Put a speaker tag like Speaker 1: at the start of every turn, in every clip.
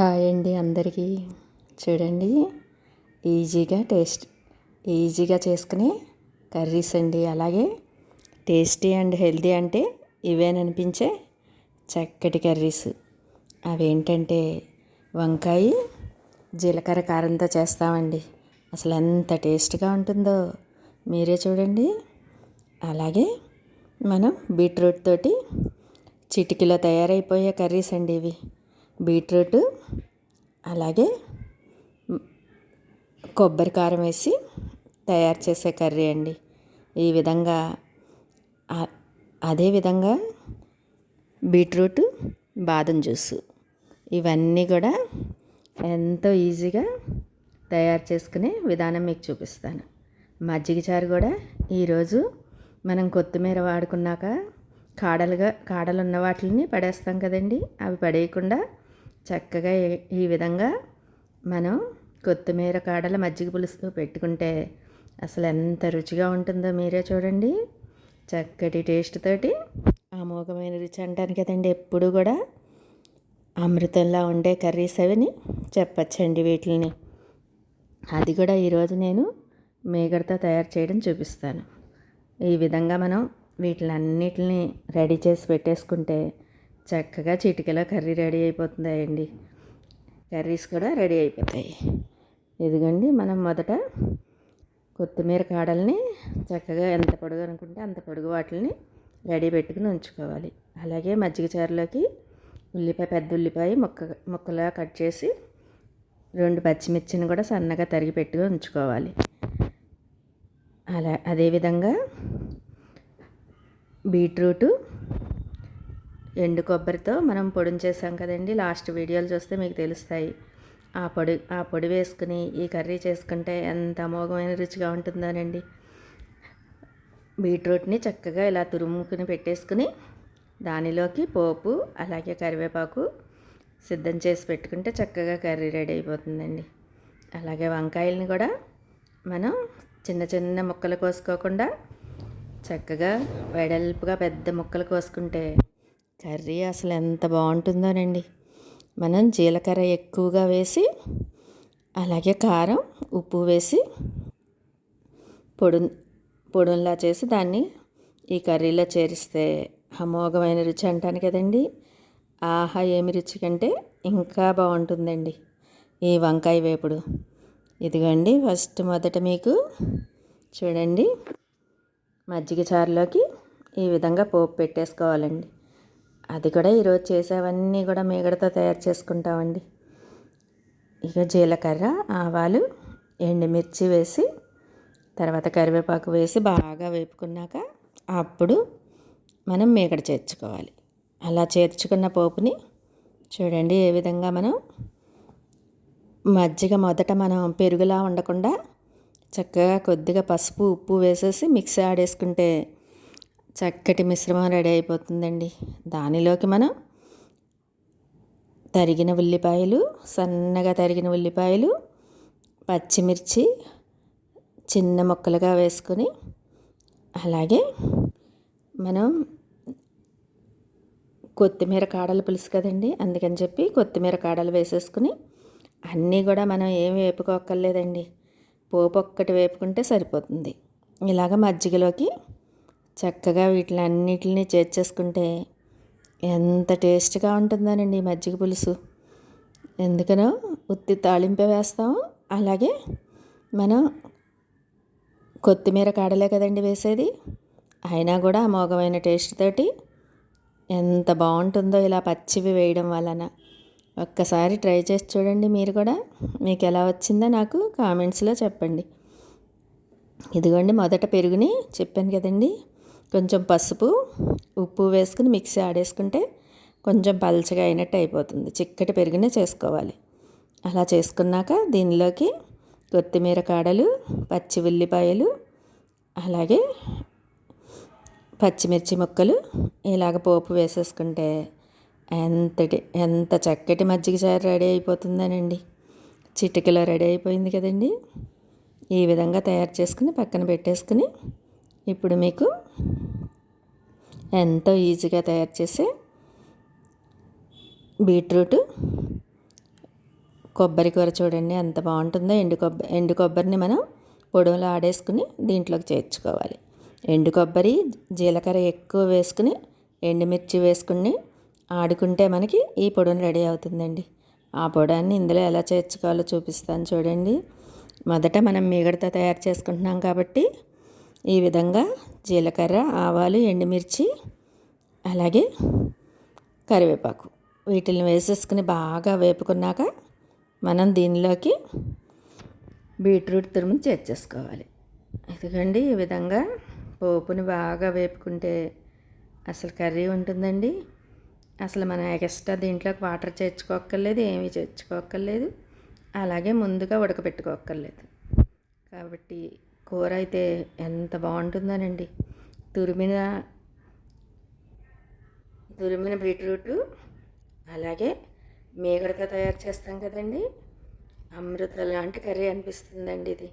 Speaker 1: Hi అండి అందరికీ. చూడండి ఈజీగా టేస్ట్ ఈజీగా చేసుకునే కర్రీస్ అండి. అలాగే టేస్టీ అండ్ హెల్తీ అంటే ఇవేననిపించే చక్కటి కర్రీస్. అవేంటంటే వంకాయ జీలకర్ర కారంతో చేస్తామండి. అసలు ఎంత టేస్ట్గా ఉంటుందో మీరే చూడండి. అలాగే మనం బీట్రూట్ తోటి చిటికీలో తయారైపోయే కర్రీస్ అండి ఇవి. బీట్రూట్ అలాగే కొబ్బరి కారం వేసి తయారు చేసే కర్రీ అండి. ఈ విధంగా అదేవిధంగా బీట్రూట్ బాదం జ్యూస్ ఇవన్నీ కూడా ఎంతో ఈజీగా తయారు చేసుకునే విధానం మీకు చూపిస్తాను. మజ్జిగ చారు కూడా ఈరోజు మనం కొత్తిమీర వాడుకున్నాక కాడలుగా కాడలు ఉన్న వాటిని పడేస్తాం కదండి. అవి పడేయకుండా చక్కగా ఈ విధంగా మనం కొత్తిమీర కాడల మజ్జిగ పులుసు పెట్టుకుంటే అసలు ఎంత రుచిగా ఉంటుందో మీరే చూడండి. చక్కటి టేస్ట్ తోటి అమోఘమైన రుచి అంటాను కదండి ఎప్పుడు కూడా అమృతంలా ఉండే కర్రీస్ అవిని చెప్పచ్చండి వీటిని అది కూడా ఈరోజు నేను మేగడతో తయారు చేయడం చూపిస్తాను. ఈ విధంగా మనం వీటిలన్నిటిని రెడీ చేసి పెట్టేసుకుంటే చక్కగా చిటికలో కర్రీ రెడీ అయిపోతుందండి. కర్రీస్ కూడా రెడీ అయిపోతాయి. ఇదిగండి మనం మొదట కొత్తిమీర కాడల్ని చక్కగా ఎంత పొడుగు అనుకుంటే అంత పొడుగు వాటిని రెడీ పెట్టుకుని ఉంచుకోవాలి. అలాగే మజ్జిగ చారులోకి ఉల్లిపాయ పెద్ద ఉల్లిపాయ ముక్క ముక్కలా కట్ చేసి రెండు పచ్చిమిర్చిని కూడా సన్నగా తరిగి పెట్టుకుని ఉంచుకోవాలి. అలా అదేవిధంగా బీట్రూటు ఎండు కొబ్బరితో మనం పొడిని చేసాం కదండి. లాస్ట్ వీడియోలు చూస్తే మీకు తెలుస్తాయి. ఆ పొడి ఆ పొడి వేసుకుని ఈ కర్రీ చేసుకుంటే ఎంత అమోఘమైన రుచిగా ఉంటుందోనండి. బీట్రూట్ని చక్కగా ఇలా తురుముకుని పెట్టేసుకుని దానిలోకి పోపు అలాగే కరివేపాకు సిద్ధం చేసి పెట్టుకుంటే చక్కగా కర్రీ రెడీ అయిపోతుందండి. అలాగే వంకాయలని కూడా మనం చిన్న చిన్న ముక్కలు కోసుకోకుండా చక్కగా వెడల్పుగా పెద్ద ముక్కలు కోసుకుంటే కర్రీ అసలు ఎంత బాగుంటుందోనండి. మనం జీలకర్ర ఎక్కువగా వేసి అలాగే కారం ఉప్పు వేసి పొడు పొడుల్లా చేసి దాన్ని ఈ కర్రీలో చేరిస్తే అమోఘమైన రుచి అంటాను కదండి. ఆహా ఏమి రుచి కంటే ఇంకా బాగుంటుందండి ఈ వంకాయ వేపుడు. ఇదిగోండి ఫస్ట్ మొదట మీకు చూడండి మజ్జిగ చారులోకి ఈ విధంగా పోపు పెట్టేసుకోవాలండి. అది కూడా ఈరోజు చేసేవన్నీ కూడా మీగడతో తయారు చేసుకుంటామండి. ఇక జీలకర్ర ఆవాలు ఎండుమిర్చి వేసి తర్వాత కరివేపాకు వేసి బాగా వేపుకున్నాక అప్పుడు మనం మీగడ చేర్చుకోవాలి. అలా చేర్చుకున్న పోపుని చూడండి ఏ విధంగా మనం మజ్జిగ మొదట మనం పెరుగులా ఉండకుండా చక్కగా కొద్దిగా పసుపు ఉప్పు వేసేసి మిక్సీ ఆడేసుకుంటే చక్కటి మిశ్రమం రెడీ అయిపోతుందండి. దానిలోకి మనం తరిగిన ఉల్లిపాయలు సన్నగా తరిగిన ఉల్లిపాయలు పచ్చిమిర్చి చిన్న ముక్కలుగా వేసుకొని అలాగే మనం కొత్తిమీర కాడలు పులుసు కదండి అందుకని చెప్పి కొత్తిమీర కాడలు వేసేసుకుని అన్నీ కూడా మనం ఏమి వేపుకోక్కర్లేదండి. పోపు ఒక్కటి వేపుకుంటే సరిపోతుంది. ఇలాగ మజ్జిగలోకి చక్కగా వీటిలన్నిటిని చేర్చేసుకుంటే ఎంత టేస్ట్గా ఉంటుందోనండి మజ్జిగ పులుసు. ఎందుకనో ఉత్తి తాళింపు వేస్తాము అలాగే మనం కొత్తిమీర కాడలే కదండి వేసేది. అయినా కూడా అమోఘమైన టేస్ట్ తోటి ఎంత బాగుంటుందో ఇలా పచ్చివి వేయడం వలన. ఒక్కసారి ట్రై చేసి చూడండి మీరు కూడా. మీకు ఎలా వచ్చిందో నాకు కామెంట్స్లో చెప్పండి. ఇదిగోండి మొదట పెరుగుని చెప్పాను కదండి. కొంచెం పసుపు ఉప్పు వేసుకుని మిక్సీ ఆడేసుకుంటే కొంచెం పలచగా అయినట్టు అయిపోతుంది. చిక్కటి పెరుగునే చేసుకోవాలి. అలా చేసుకున్నాక దీనిలోకి కొత్తిమీర కాడలు పచ్చి ఉల్లిపాయలు అలాగే పచ్చిమిర్చి ముక్కలు ఇలాగ పోపు వేసేసుకుంటే ఎంతటి ఎంత చక్కటి మజ్జిగ చారు రెడీ అయిపోతుందనండి. చిటికలో రెడీ అయిపోయింది కదండి. ఈ విధంగా తయారు చేసుకుని పక్కన పెట్టేసుకుని ఇప్పుడు మీకు ఎంతో ఈజీగా తయారు చేసే బీట్రూట్ కొబ్బరి కూర చూడండి ఎంత బాగుంటుందో. ఎండు కొబ్బరి ఎండు కొబ్బరిని మనం పొడవలో ఆడేసుకుని దీంట్లోకి చేర్చుకోవాలి. ఎండు కొబ్బరి జీలకర్ర ఎక్కువ వేసుకుని ఎండుమిర్చి వేసుకుని ఆడుకుంటే మనకి ఈ పొడిని రెడీ అవుతుందండి. ఆ పొడాన్ని ఇందులో ఎలా చేర్చుకోవాలో చూపిస్తాను చూడండి. మొదట మనం మీగడతో తయారు చేసుకుంటున్నాం కాబట్టి ఈ విధంగా జీలకర్ర ఆవాలు ఎండుమిర్చి అలాగే కరివేపాకు. వీటిని వేసేసుకుని బాగా వేపుకున్నాక మనం దీనిలోకి బీట్రూట్ తురుము చేర్చేసుకోవాలి ఎందుకండి? ఈ విధంగా పోపుని బాగా వేపుకుంటే అసలు కర్రీ ఉంటుందండి. అసలు మనం ఎక్స్ట్రా దీంట్లోకి వాటర్ చేర్చుకోక్కర్లేదు ఏమీ చేర్చుకోక్కర్లేదు. అలాగే ముందుగా ఉడకబెట్టుకోక్కర్లేదు. కాబట్టి కూర అయితే ఎంత బాగుంటుందోనండి. తురిమిన తురిమిన బీట్రూటు అలాగే మేగడతో తయారు చేస్తాం కదండి. అమృత లాంటి కర్రీ అనిపిస్తుందండి ఇది.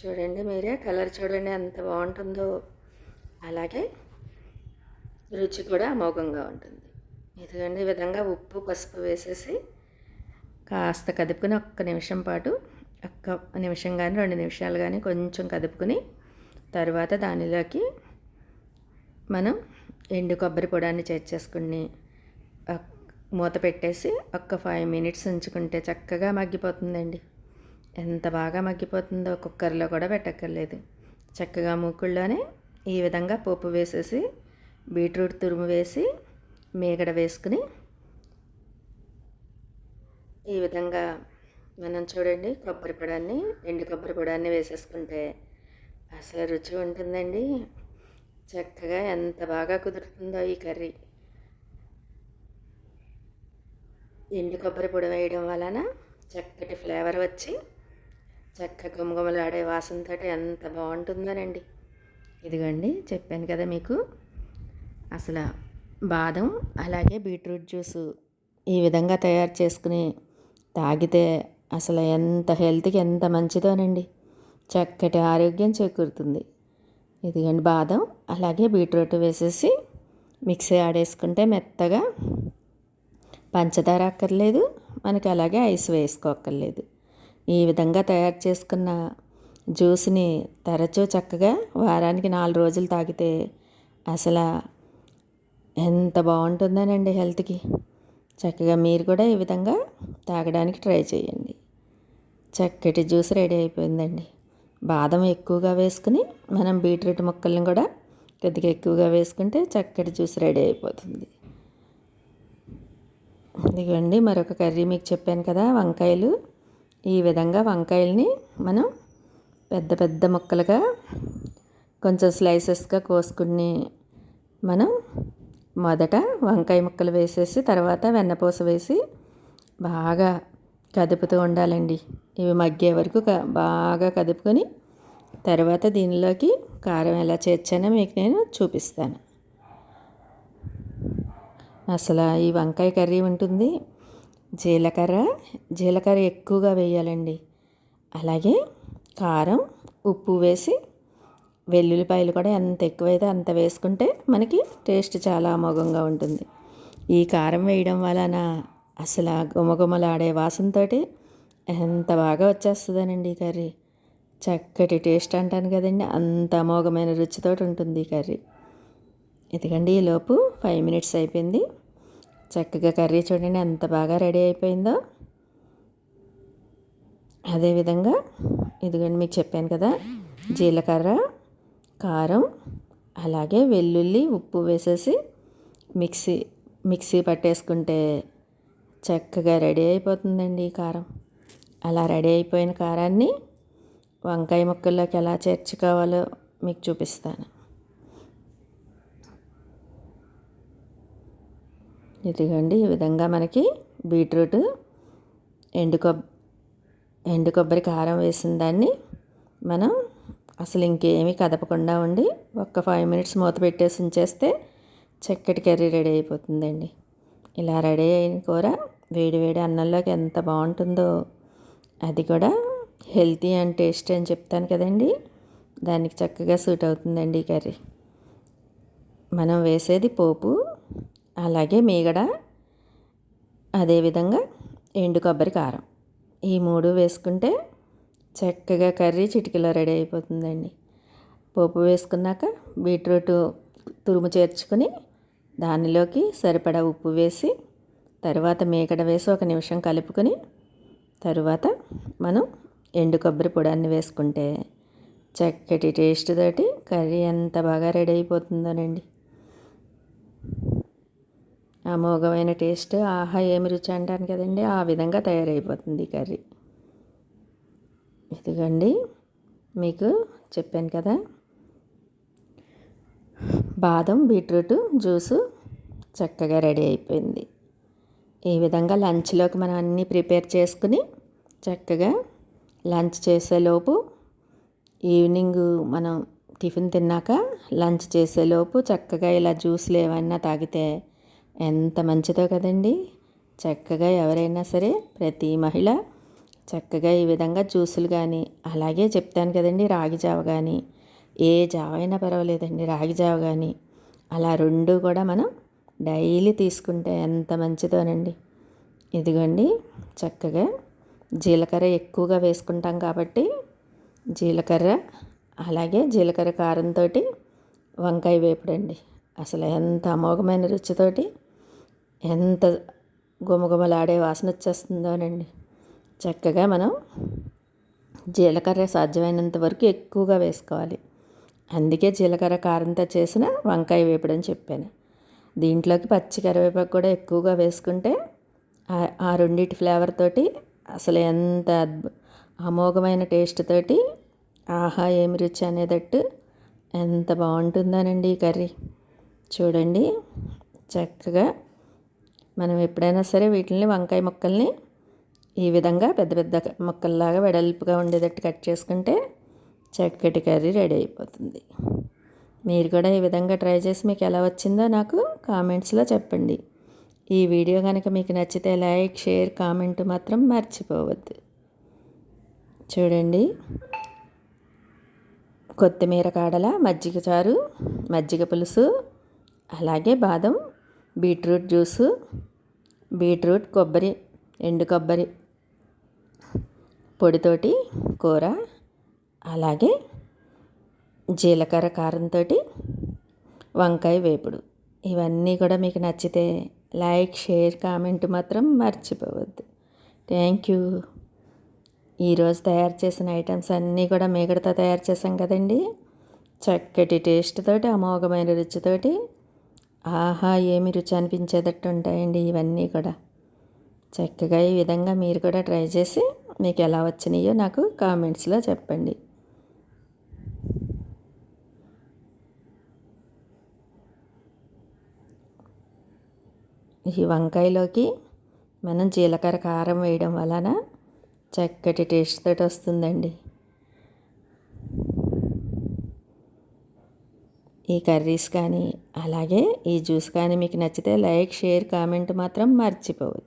Speaker 1: చూడండి మీరే కలర్ చూడండి ఎంత బాగుంటుందో. అలాగే రుచి కూడా అమోఘంగా ఉంటుంది. ఇదిగండి ఈ విధంగా ఉప్పు పసుపు వేసేసి కాస్త కదుపుకుని ఒక్క నిమిషం పాటు ఒక్క నిమిషం కానీ రెండు నిమిషాలు కానీ కొంచెం కదుపుకుని తర్వాత దానిలోకి మనం ఎండు కొబ్బరి పొడాన్ని చేర్చేసుకుని మూత పెట్టేసి ఒక్క ఫైవ్ మినిట్స్ ఉంచుకుంటే చక్కగా మగ్గిపోతుందండి. ఎంత బాగా మగ్గిపోతుందో కుక్కర్లో కూడా పెట్టక్కర్లేదు. చక్కగా మూకుల్లోనే ఈ విధంగా పోపు వేసేసి బీట్రూట్ తురుము వేసి మేగడ వేసుకుని ఈ విధంగా మనం చూడండి కొబ్బరి పొడాన్ని ఎండు కొబ్బరి పొడాన్ని వేసేసుకుంటే అసలు రుచి ఉంటుందండి. చక్కగా ఎంత బాగా కుదురుతుందో ఈ కర్రీ. ఎండు కొబ్బరి పొడి వేయడం వలన చక్కటి ఫ్లేవర్ వచ్చి చక్క గుమగుమలాడే వాసనతో ఎంత బాగుంటుందోనండి. ఇదిగోండి చెప్పాను కదా మీకు. అసలు బాదం అలాగే బీట్రూట్ జ్యూసు ఈ విధంగా తయారు చేసుకుని తాగితే అసలు ఎంత హెల్త్కి ఎంత మంచిదోనండి. చక్కటి ఆరోగ్యం చేకూరుతుంది. ఇదిగండి బాదం అలాగే బీట్రూట్ వేసేసి మిక్సీ ఆడేసుకుంటే మెత్తగా పంచదార అక్కర్లేదు మనకి అలాగే ఐస్ వేసుకోక్కర్లేదు. ఈ విధంగా తయారు చేసుకున్న జ్యూస్ని తరచూ చక్కగా వారానికి నాలుగు రోజులు తాగితే అసలు ఎంత బాగుంటుందోనండి హెల్త్కి. చక్కగా మీరు కూడా ఈ విధంగా తాగడానికి ట్రై చేయండి. చక్కటి జ్యూస్ రెడీ అయిపోయిందండి. బాదం ఎక్కువగా వేసుకుని మనం బీట్రూట్ ముక్కల్ని కూడా కొద్దిగా ఎక్కువగా వేసుకుంటే చక్కటి జ్యూస్ రెడీ అయిపోతుంది. ఇదిగోండి మరొక కర్రీ మీకు చెప్పాను కదా వంకాయలు. ఈ విధంగా వంకాయల్ని మనం పెద్ద పెద్ద ముక్కలుగా కొంచెం స్లైసెస్గా కోసుకుని మనం మొదట వంకాయ ముక్కలు వేసేసి తర్వాత వెన్నపూస వేసి బాగా కదుపుతూ ఉండాలండి. ఇవి మగ్గే వరకు బాగా కదుపుకొని తర్వాత దీనిలోకి కారం ఎలా చేర్చానో మీకు నేను చూపిస్తాను. అసలు ఈ వంకాయ కర్రీ ఉంటుంది. జీలకర్ర జీలకర్ర ఎక్కువగా వేయాలండి. అలాగే కారం ఉప్పు వేసి వెల్లుల్లిపాయలు కూడా ఎంత ఎక్కువైతే అంత వేసుకుంటే మనకి టేస్ట్ చాలా అమోఘంగా ఉంటుంది. ఈ కారం వేయడం వలన అసలు గుమగుమలాడే వాసనతోటి ఎంత బాగా వచ్చేస్తుందనండి కర్రీ. చక్కటి టేస్ట్ అంటాను కదండి అంత అమోఘమైన రుచితో ఉంటుంది ఈ కర్రీ. ఇదిగండి ఈలోపు ఫైవ్ మినిట్స్ అయిపోయింది. చక్కగా కర్రీ చూడండి ఎంత బాగా రెడీ అయిపోయిందో. అదేవిధంగా ఇదిగోండి మీకు చెప్పాను కదా జీలకర్ర కారం అలాగే వెల్లుల్లి ఉప్పు వేసేసి మిక్సీ మిక్సీ పట్టేసుకుంటే చక్కగా రెడీ అయిపోతుందండి ఈ కారం. అలా రెడీ అయిపోయిన కారాన్ని వంకాయ ముక్కల్లోకి ఎలా చేర్చుకోవాలో మీకు చూపిస్తాను. ఇదిగోండి ఈ విధంగా మనకి బీట్రూట్ ఎండు కొబ్బరి ఎండు కొబ్బరి కారం వేసిన దాన్ని మనం అసలు ఇంకేమీ కదపకుండా ఉండి ఒక్క ఫైవ్ మినిట్స్ మూత పెట్టేసి ఉంచేస్తే చక్కటి కర్రీ రెడీ అయిపోతుందండి. ఇలా రెడీ అయిన కూర వేడి వేడి అన్నంలోకి ఎంత బాగుంటుందో అది కూడా హెల్తీ అండ్ టేస్టీ అని చెప్తాను కదండి. దానికి చక్కగా సూట్ అవుతుందండి ఈ కర్రీ. మనం వేసేది పోపు అలాగే మీగడ అదేవిధంగా ఎండు కొబ్బరి కారం. ఈ మూడు వేసుకుంటే చక్కగా కర్రీ చిటికలో రెడీ అయిపోతుందండి. పోపు వేసుకున్నాక బీట్రూట్ తురుము చేర్చుకొని దానిలోకి సరిపడా ఉప్పు వేసి తర్వాత మేకడ వేసి ఒక నిమిషం కలుపుకొని తరువాత మనం ఎండు కొబ్బరి పొడాన్ని వేసుకుంటే చక్కటి టేస్ట్ తోటి కర్రీ ఎంత బాగా రెడీ అయిపోతుందోనండి. అమోఘమైన టేస్ట్ ఆహా ఏమి రుచి అంటాను కదండి. ఆ విధంగా తయారైపోతుంది కర్రీ. ఇదిగండి మీకు చెప్పాను కదా. బాదం బీట్రూట్ జ్యూసు చక్కగా రెడీ అయిపోయింది. ఈ విధంగా లంచ్లోకి మనం అన్నీ ప్రిపేర్ చేసుకుని చక్కగా లంచ్ చేసేలోపు ఈవినింగ్ మనం టిఫిన్ తిన్నాక లంచ్ చేసేలోపు చక్కగా ఇలా జ్యూస్లు ఏమైనా తాగితే ఎంత మంచిదో కదండి. చక్కగా ఎవరైనా సరే ప్రతి మహిళ చక్కగా ఈ విధంగా జ్యూసులు కానీ అలాగే చెప్తాను కదండి రాగి జావ కానీ ఏ జావ అయినా పర్వాలేదండి రాగి జావ కానీ అలా రెండు కూడా మనం డైలీ తీసుకుంటే ఎంత మంచిదోనండి. ఇదిగోండి చక్కగా జీలకర్ర ఎక్కువగా వేసుకుంటాం కాబట్టి జీలకర్ర అలాగే జీలకర్ర కారంతో వంకాయ వేపుడండి. అసలు ఎంత అమోఘమైన రుచితోటి ఎంత గుమగుమలాడే వాసన వచ్చేస్తుందోనండి. చక్కగా మనం జీలకర్ర సాధ్యమైనంత వరకు ఎక్కువగా వేసుకోవాలి. అందుకే జీలకర్ర కారంతో చేసిన వంకాయ వేపుడని చెప్పాను. దీంట్లోకి పచ్చి కరివేపాకు కూడా ఎక్కువగా వేసుకుంటే ఆ రెండింటి ఫ్లేవర్ తోటి అసలు ఎంత అమోఘమైన టేస్ట్ తోటి ఆహా ఏమి రుచి అనేటట్టు ఎంత బాగుంటుందోనండి ఈ కర్రీ. చూడండి చక్కగా మనం ఎప్పుడైనా సరే వీటిని వంకాయ ముక్కల్ని ఈ విధంగా పెద్ద పెద్ద ముక్కల్లాగా వెడల్పుగా ఉండేటట్టు కట్ చేసుకుంటే చక్కటి కర్రీ రెడీ అయిపోతుంది. మీరు కూడా ఈ విధంగా ట్రై చేసి మీకు ఎలా వచ్చిందో నాకు కామెంట్స్లో చెప్పండి. ఈ వీడియో కనుక మీకు నచ్చితే లైక్ షేర్ కామెంట్ మాత్రం మర్చిపోవద్దు. చూడండి. కొత్తిమీర కాడల మజ్జిగ చారు మజ్జిగ పులుసు అలాగే బాదం బీట్రూట్ జ్యూసు బీట్రూట్ కొబ్బరి ఎండు కొబ్బరి పొడితోటి కూర అలాగే జీలకర్ర కారంతో వంకాయ వేపుడు. ఇవన్నీ కూడా మీకు నచ్చితే లైక్ షేర్ కామెంట్ మాత్రం మర్చిపోవద్దు. Thank you. ఈరోజు తయారు చేసిన ఐటమ్స్ అన్నీ కూడా మేగడతో తయారు చేసాం కదండి. చక్కటి టేస్ట్ తోటి అమోఘమైన రుచితోటి ఆహా ఏమి రుచి అనిపించేటట్టు ఉంటాయండి ఇవన్నీ కూడా. చక్కగా ఈ విధంగా మీరు కూడా ట్రై చేసి మీకు ఎలా వచ్చినాయో నాకు కామెంట్స్లో చెప్పండి. ఈ వంకాయలోకి మనం జీలకర్ర కారం వేయడం వలన చక్కటి టేస్ట్ తోటి వస్తుందండి. ఈ కర్రీస్ కానీ అలాగే ఈ జ్యూస్ కానీ మీకు నచ్చితే లైక్ షేర్ కామెంట్ మాత్రం మర్చిపోవద్దు.